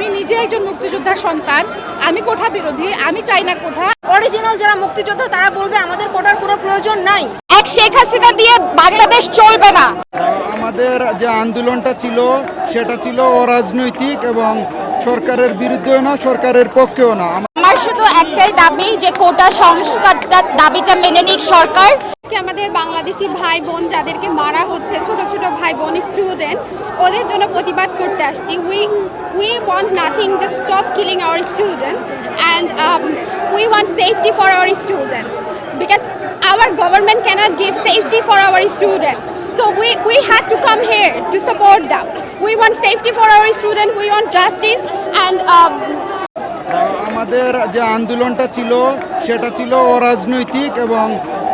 আমি নিজে একজন মুক্তিযোদ্ধার সন্তান আমি কোঠা বিরোধী আমি চাই না কোঠা। অরিজিনাল যারা মুক্তিযোদ্ধা তারা বলবে আমাদের কোটার কোনো প্রয়োজন নাই। এক শেখ হাসিনা দিয়ে বাংলাদেশ চলবে না। আমাদের যে আন্দোলনটা ছিল সেটা ছিল অরাজনৈতিক এবং সরকারের বিরুদ্ধেও না সরকারের পক্ষেও না। আমার শুধু একটাই দাবি যে কোটা সংস্কারটা দাবিটা মেনে নিক সরকার। আজকে আমাদের বাংলাদেশি ভাই বোন যাদেরকে মারা হচ্ছে ছোট ছোট ভাই বোন স্টুডেন্ট ওদের জন্য প্রতিবাদ করতে আসছি। We we want nothing just stop killing our student and we want safety for our student because our government cannot give safety for our students. So we we had to come here to support them. We want safety for our student we want justice and আমাদের যে আন্দোলনটা ছিল, সেটা ছিল অরাজনৈতিক এবং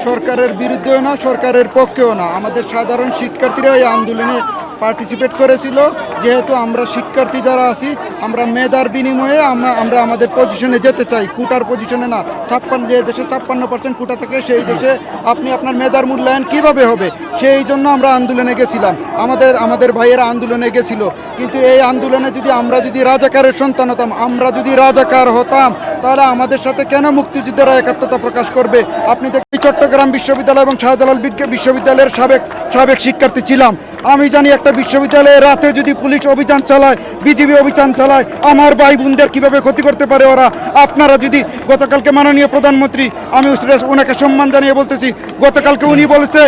সরকারের বিরুদ্ধেও না, সরকারের পক্ষেও না। আমাদের সাধারণ শিক্ষার্থীরা এই আন্দোলনে পার্টিসিপেট করেছিল, যেহেতু আমরা শিক্ষার্থী যারা আছি, আমরা মেধার বিনিময়ে আমরা আমাদের পজিশনে যেতে চাই। কুটার পজিশনে না, ছাপ্পান্ন, যে দেশে ছাপ্পান্ন পার্সেন্ট কুটা থাকে, সেই দেশে আপনি আপনার মেধার মূল্যায়ন কীভাবে হবে? সেই জন্য আমরা আন্দোলনে গেছিলাম। আমাদের আমাদের ভাইয়েরা আন্দোলনে গেছিল। কিন্তু এই আন্দোলনে যদি আমরা যদি রাজাকারের সন্তান হতাম, আমরা যদি রাজাকার হতাম, তাহলে আমাদের সাথে কেন মুক্তিযুদ্ধেরা একাত্মতা প্রকাশ করবে? আপনি দেখি চট্টগ্রাম বিশ্ববিদ্যালয় এবং শাহজালাল বিশ্ববিদ্যালয়ের সাবেক সাবেক শিক্ষার্থী ছিলাম। আমি জানি একটা বিশ্ববিদ্যালয়ে রাতে যদি পুলিশ অভিযান চালায়, বিজিবি অভিযান চালায়, আমার ভাই বোনদের কীভাবে ক্ষতি করতে পারে ওরা? আপনারা যদি গতকালকে মাননীয় প্রধানমন্ত্রী, আমি ওনাকে সম্মান জানিয়ে বলতেছি, গতকালকে উনি বলেছে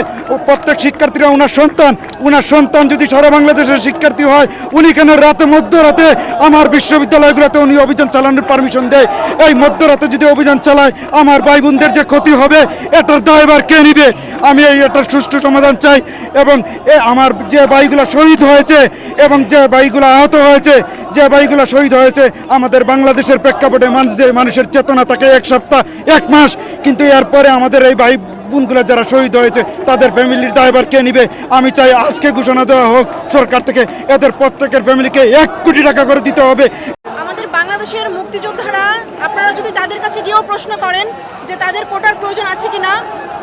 প্রত্যেক শিক্ষার্থীরা ওনার সন্তান ওনার সন্তান যদি সারা বাংলাদেশের শিক্ষার্থী হয়, উনি কেন রাতে, মধ্যরাতে আমার বিশ্ববিদ্যালয়গুলোতে উনি অভিযান চালানোর পারমিশন দেয়? এই মধ্যরাতে যদি অভিযান চালায়, আমার ভাই বোনদের যে ক্ষতি হবে, এটার দায়ভার কে নিবে? আমি এই এটার সুষ্ঠু সমাধান চাই এবং এ আমার যে ভাইগুলো শহীদ হয়েছে এবং যে ভাইগুলো আহত হয়েছে, যে ভাইগুলো শহীদ হয়েছে, আমাদের বাংলাদেশের প্রেক্ষাপটে মানুষদের মানুষের চেতনা থাকে এক সপ্তাহ, এক মাস। কিন্তু এরপরে আমাদের এই ভাই বোনগুলো যারা শহীদ হয়েছে, তাদের ফ্যামিলির দায়ভার কে নিবে? আমি চাই আজকে ঘোষণা দেওয়া হোক সরকার থেকে, এদের প্রত্যেকের ফ্যামিলিকে এক কোটি টাকা করে দিতে হবে। বাংলাদেশের মুক্তিযোদ্ধারা, আপনারা যদি তাদের কাছে গিয়েও প্রশ্ন করেন যে তাদের কোটার প্রয়োজন আছে কি না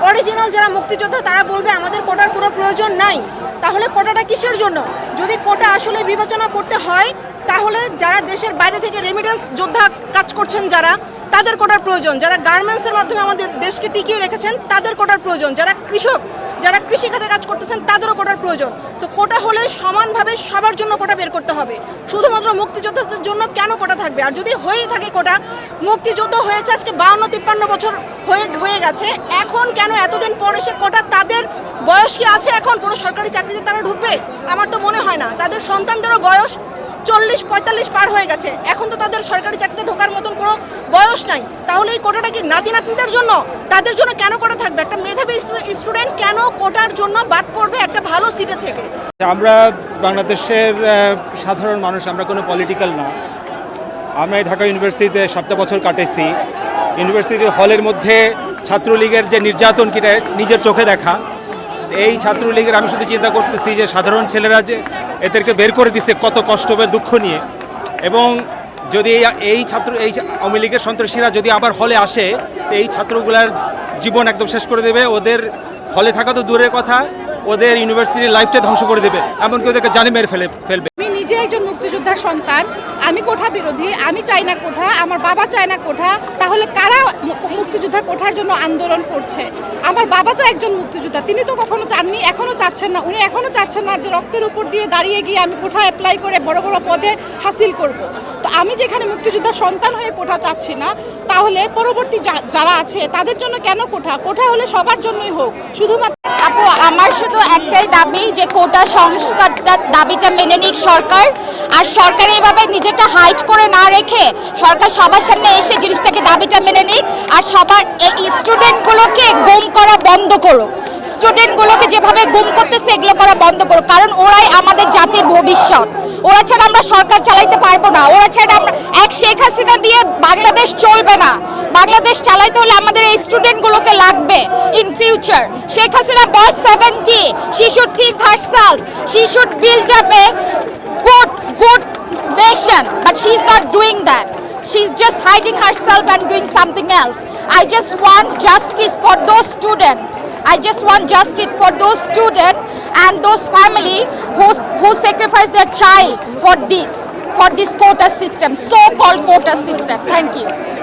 অরিজিনাল যারা মুক্তিযোদ্ধা তারা বলবে আমাদের কোটার কোনো প্রয়োজন নাই। তাহলে কোটাটা কিসের জন্য? যদি কোটা আসলে বিবেচনা করতে হয়, তাহলে যারা দেশের বাইরে থেকে রেমিডেন্স যোদ্ধা কাজ করছেন যারা, তাদের কোটার প্রয়োজন। যারা গার্মেন্টসের মাধ্যমে আমাদের দেশকে টিকিয়ে রেখেছেন, তাদের কোটার প্রয়োজন। যারা কৃষক যারা কৃষি খাতে কাজ করতেছেন, তাদেরও কোটার প্রয়োজন। তো কোটা হলে সমানভাবে সবার জন্য কোটা বের করতে হবে। শুধুমাত্র মুক্তিযোদ্ধাদের জন্য কেন কোটা থাকবে? আর যদি হয়েই থাকে কোটা, মুক্তিযুদ্ধ হয়েছে আজকে বাউন্ন, তিপ্পান্ন বছর হয়ে হয়ে গেছে। এখন কেন এতদিন পরে সে কোটা? তাদের বয়স কি আছে এখন? কোনো সরকারি চাকরিতে তারা ঢুকবে? আমার তো মনে হয় না। তাদের সন্তানদেরও বয়স চল্লিশ, পঁয়তাল্লিশ পার হয়ে গেছে। এখন তো তাদের সরকারি চাকরিতে ঢোকার মতন কোনো বয়স নাই। তাহলে এই কোটাটা কি নাতি নাতনিদের জন্য? তাদের জন্য কেন কোটা থাকবে? একটা মেধাবী স্টুডেন্ট কেন কোটার জন্য বাদ পড়বে একটা ভালো সিটের থেকে? আমরা বাংলাদেশের সাধারণ মানুষ, আমরা কোনো পলিটিক্যাল না। আমরা ঢাকা ইউনিভার্সিটিতে সাতটা বছর কাটেছি। ইউনিভার্সিটির হলের মধ্যে ছাত্রলীগের যে নির্যাতন, কিটা নিজের চোখে দেখা। এই ছাত্রলীগের আমি শুধু চিন্তা করতেছি যে সাধারণ ছেলেরা যে এদেরকে বের করে দিছে কত কষ্ট দুঃখ নিয়ে। এবং যদি এই- ছাত্র এই আওয়ামী লীগের সন্ত্রাসীরা যদি আবার হলে আসে এই ছাত্রগুলার জীবন একদম শেষ করে দেবে। ওদের হলে থাকা তো দূরের কথা, ওদের ইউনিভার্সিটির লাইফটা ধ্বংস করে দেবে। এমনকি ওদেরকে জানে মেরে ফেলে ফেলবে। একজন মুক্তিযোদ্ধার সন্তান, আমি কোঠা বিরোধী, আমি চাই না কোঠা, আমার বাবা চায় না কোঠা, তাহলে কারা মুক্তিযোদ্ধা কোঠার জন্য আন্দোলন করছে? আমার বাবা তো একজন মুক্তিযোদ্ধা, তিনি তো কখনো চাননি, এখনও চাচ্ছেন না, উনি এখনও চাচ্ছেন না যে রক্তের উপর দিয়ে দাঁড়িয়ে গিয়ে আমি কোঠা অ্যাপ্লাই করে বড় বড় পদে হাসিল করব। তো আমি যেখানে মুক্তিযোদ্ধার সন্তান হয়ে কোঠা চাচ্ছি না, তাহলে পরবর্তী যারা আছে, তাদের জন্য কেন কোঠা? কোঠা হলে সবার জন্যই হোক, শুধুমাত্র একটাই দাবি যে কোটা সংস্কারটা দাবিটা মেনে নিক সরকার। আর সরকার এইভাবে নিজেকে হাইট করে না রেখে সরকার সবার সামনে এসে জিনিসটাকে দাবিটা মেনে নিক। আর সবার এই স্টুডেন্টগুলোকে গুম করা বন্ধ করুক। স্টুডেন্টগুলোকে যেভাবে গুম করতেছে, এগুলো করা বন্ধ করুক কারণ ওরাই আমাদের জাতির ভবিষ্যৎ। ওরা ছাড়া আমরা সরকার চালাইতে পারব না। ওরা ছাড়া আমরা এক শেখ হাসিনা দিয়ে বাংলাদেশ চলবে না। বাংলাদেশ চালাইতে হলে আমাদের এই স্টুডেন্টগুলোকে লাগবে in future Sheikh Hasina boss seventy she should think herself she should build up a good good nation, but she's not doing that. She's just hiding herself and doing something else. I just want justice for those students. I just want justice for those students and those family who, who sacrificed their child for this. for this quota system, so-called quota system. Thank you.